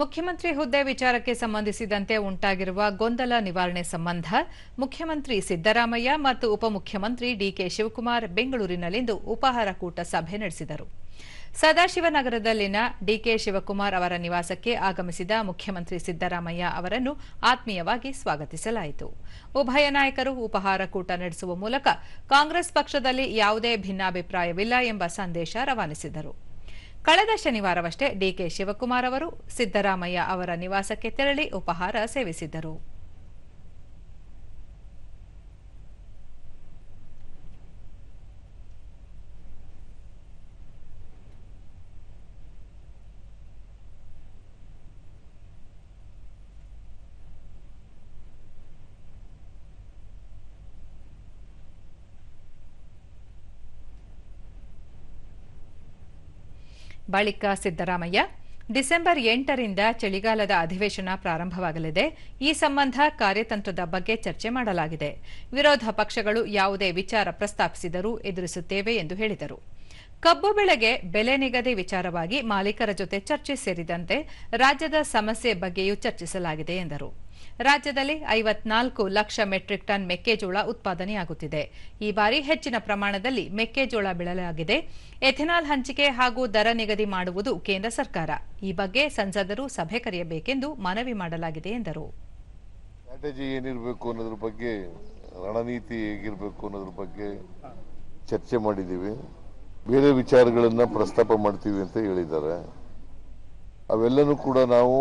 ಮುಖ್ಯಮಂತ್ರಿ ಹುದ್ದೆ ವಿಚಾರಕ್ಕೆ ಸಂಬಂಧಿಸಿದಂತೆ ಉಂಟಾಗಿರುವ ಗೊಂದಲ ನಿವಾರಣೆ ಸಂಬಂಧ ಮುಖ್ಯಮಂತ್ರಿ ಸಿದ್ದರಾಮಯ್ಯ ಮತ್ತು ಉಪಮುಖ್ಯಮಂತ್ರಿ ಡಿಕೆ ಶಿವಕುಮಾರ್ ಬೆಂಗಳೂರಿನಲ್ಲಿಂದು ಉಪಹಾರ ಕೂಟ ಸಭೆ ನಡೆಸಿದರು. ಸದಾಶಿವನಗರದಲ್ಲಿನ ಡಿಕೆ ಶಿವಕುಮಾರ್ ಅವರ ನಿವಾಸಕ್ಕೆ ಆಗಮಿಸಿದ ಮುಖ್ಯಮಂತ್ರಿ ಸಿದ್ದರಾಮಯ್ಯ ಅವರನ್ನು ಆತ್ಮೀಯವಾಗಿ ಸ್ವಾಗತಿಸಲಾಯಿತು. ಉಭಯ ನಾಯಕರು ಉಪಹಾರ ಕೂಟ ನಡೆಸುವ ಮೂಲಕ ಕಾಂಗ್ರೆಸ್ ಪಕ್ಷದಲ್ಲಿ ಯಾವುದೇ ಭಿನ್ನಾಭಿಪ್ರಾಯವಿಲ್ಲ ಎಂಬ ಸಂದೇಶ ರವಾನಿಸಿದರು. ಕಳೆದ ಶನಿವಾರವಷ್ಟೇ ಡಿಕೆ ಶಿವಕುಮಾರ್ ಅವರು ಸಿದ್ದರಾಮಯ್ಯ ಅವರ ನಿವಾಸಕ್ಕೆ ತೆರಳಿ ಉಪಹಾರ ಸೇವಿಸಿದ್ದರು. ಬಳಿಕ ಸಿದ್ದರಾಮಯ್ಯ, ಡಿಸೆಂಬರ್ ಎಂಟರಿಂದ ಚಳಿಗಾಲದ ಅಧಿವೇಶನ ಪ್ರಾರಂಭವಾಗಲಿದೆ. ಈ ಸಂಬಂಧ ಕಾರ್ಯತಂತ್ರದ ಬಗ್ಗೆ ಚರ್ಚೆ ಮಾಡಲಾಗಿದೆ. ವಿರೋಧ ಪಕ್ಷಗಳು ಯಾವುದೇ ವಿಚಾರ ಪ್ರಸ್ತಾಪಿಸಿದರೂ ಎದುರಿಸುತ್ತೇವೆ ಎಂದು ಹೇಳಿದರು. ಕಬ್ಬು ಬೆಳೆಗೆ ಬೆಲೆ ನಿಗದಿ ವಿಚಾರವಾಗಿ ಮಾಲೀಕರ ಜೊತೆ ಚರ್ಚೆ ಸೇರಿದಂತೆ ರಾಜ್ಯದ ಸಮಸ್ಯೆ ಬಗ್ಗೆಯೂ ಚರ್ಚಿಸಲಾಗಿದೆ ಎಂದರು. ರಾಜ್ಯದಲ್ಲಿ ಐವತ್ನಾಲ್ಕು ಲಕ್ಷ ಮೆಟ್ರಿಕ್ ಟನ್ ಮೆಕ್ಕೆಜೋಳ ಉತ್ಪಾದನೆಯಾಗುತ್ತಿದೆ. ಈ ಬಾರಿ ಹೆಚ್ಚಿನ ಪ್ರಮಾಣದಲ್ಲಿ ಮೆಕ್ಕೆಜೋಳ ಬೆಳೆಯಲಾಗಿದೆ. ಎಥೆನಾಲ್ ಹಂಚಿಕೆ ಹಾಗೂ ದರ ನಿಗದಿ ಮಾಡುವುದು ಕೇಂದ್ರ ಸರ್ಕಾರ. ಈ ಬಗ್ಗೆ ಸಂಸದರು ಸಭೆ ಕರೆಯಬೇಕೆಂದು ಮನವಿ ಮಾಡಲಾಗಿದೆ ಎಂದರು. ಸ್ಟ್ರಾಟಜಿ ಏನಿರಬೇಕು ಅನ್ನೋದ್ರ ಬಗ್ಗೆ, ರಣನೀತಿ ಹೇಗಿರಬೇಕು ಅನ್ನೋದ್ರ ಬಗ್ಗೆ ಚರ್ಚೆ ಮಾಡಿದ್ದೀವಿ. ಬೇರೆ ವಿಚಾರಗಳನ್ನು ಪ್ರಸ್ತಾಪ ಮಾಡ್ತೀವಿ ಅಂತ ಹೇಳಿದ್ದಾರೆ. ಅವೆಲ್ಲನೂ ಕೂಡ ನಾವು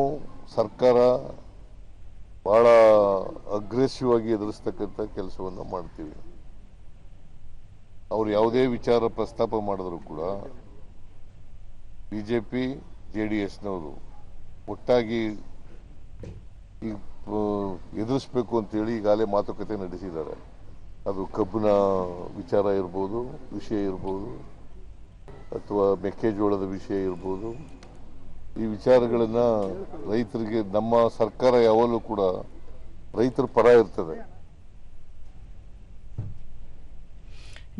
ಸರ್ಕಾರ ಬಹಳ ಅಗ್ರೆಸಿವ್ ಆಗಿ ಎದುರಿಸ್ತಕ್ಕಂಥ ಕೆಲಸವನ್ನು ಮಾಡ್ತೀವಿ. ಅವರು ಯಾವುದೇ ವಿಚಾರ ಪ್ರಸ್ತಾಪ ಮಾಡಿದ್ರು ಕೂಡ B J P J D ಎಸ್ನವರು ಒಟ್ಟಾಗಿ ಈ ಎದುರಿಸ್ಬೇಕು ಅಂತೇಳಿ ಈಗಾಗಲೇ ಮಾತುಕತೆ ನಡೆಸಿದ್ದಾರೆ. ಅದು ಕಬ್ಬಿನ ವಿಚಾರ ಇರ್ಬೋದು ವಿಷಯ ಇರ್ಬೋದು ಅಥವಾ ಮೆಕ್ಕೆಜೋಳದ ವಿಷಯ ಇರ್ಬೋದು, ಈ ವಿಚಾರಗಳನ್ನು ರೈತರಿಗೆ, ನಮ್ಮ ಸರ್ಕಾರ ಯಾವಾಗಲೂ ಕೂಡ ರೈತರ ಪರ ಇರ್ತದೆ.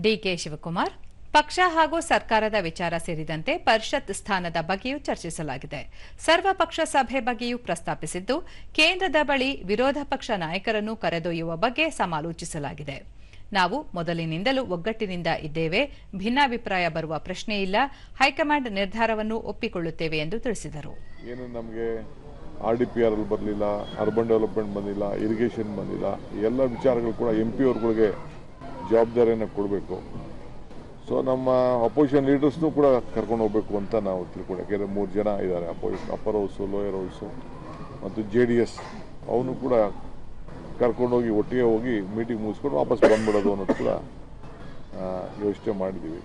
ಡಿಕೆ ಶಿವಕುಮಾರ್, ಪಕ್ಷ ಹಾಗೂ ಸರ್ಕಾರದ ವಿಚಾರ ಸೇರಿದಂತೆ ಪರಿಷತ್ ಸ್ಥಾನದ ಬಗ್ಗೆಯೂ ಚರ್ಚಿಸಲಾಗಿದೆ. ಸರ್ವಪಕ್ಷ ಸಭೆ ಬಗ್ಗೆಯೂ ಪ್ರಸ್ತಾಪಿಸಿದ್ದು, ಕೇಂದ್ರದ ಬಳಿ ವಿರೋಧ ಪಕ್ಷ ನಾಯಕರನ್ನು ಕರೆದೊಯ್ಯುವ ಬಗ್ಗೆ ಸಮಾಲೋಚಿಸಲಾಗಿದೆ. ನಾವು ಮೊದಲಿನಿಂದಲೂ ಒಗ್ಗಟ್ಟಿನಿಂದ ಇದ್ದೇವೆ. ಭಿನ್ನಾಭಿಪ್ರಾಯ ಬರುವ ಪ್ರಶ್ನೆ ಇಲ್ಲ. ಹೈಕಮಾಂಡ್ ನಿರ್ಧಾರವನ್ನು ಒಪ್ಪಿಕೊಳ್ಳುತ್ತೇವೆ ಎಂದು ತಿಳಿಸಿದರು. ಏನು ನಮಗೆ ಆರ್ ಡಿ ಪಿ ಆರ್ ಅಲ್ಲಿ ಬರಲಿಲ್ಲ, ಅರ್ಬನ್ ಡೆವಲಪ್ಮೆಂಟ್ ಬಂದಿಲ್ಲ, ಇರಿಗೇಷನ್ ಬಂದಿಲ್ಲ, ಎಲ್ಲ ವಿಚಾರಗಳು ಕೂಡ ಎಂ ಪಿ ಅವ್ರಗಳಿಗೆ ಜವಾಬ್ದಾರಿಯನ್ನು ಕೊಡಬೇಕು. ಸೊ ನಮ್ಮ ಅಪೋಸಿಷನ್ ಲೀಡರ್ಸ್ನೂ ಕೂಡ ಕರ್ಕೊಂಡು ಹೋಗ್ಬೇಕು ಅಂತ ನಾವು ತಿಳ್ಕೊಂಡು ಯಾಕೆಂದರೆ ಮೂರು ಜನ ಇದ್ದಾರೆ opposition upper house lower house ಮತ್ತು ಜೆ ಡಿ ಎಸ್ ಅವನು ಕೂಡ ಕರ್ಕೊಂಡೋಗಿ ಒಟ್ಟಿಗೆ ಹೋಗಿ ಮೀಟಿಂಗ್ ಮುಗಿಸ್ಕೊಂಡು ವಾಪಸ್ ಬಂದ್ಬಿಡೋದು ಅನ್ನೋದು ಕೂಡ ಯೋಚನೆ ಮಾಡಿದ್ದೀವಿ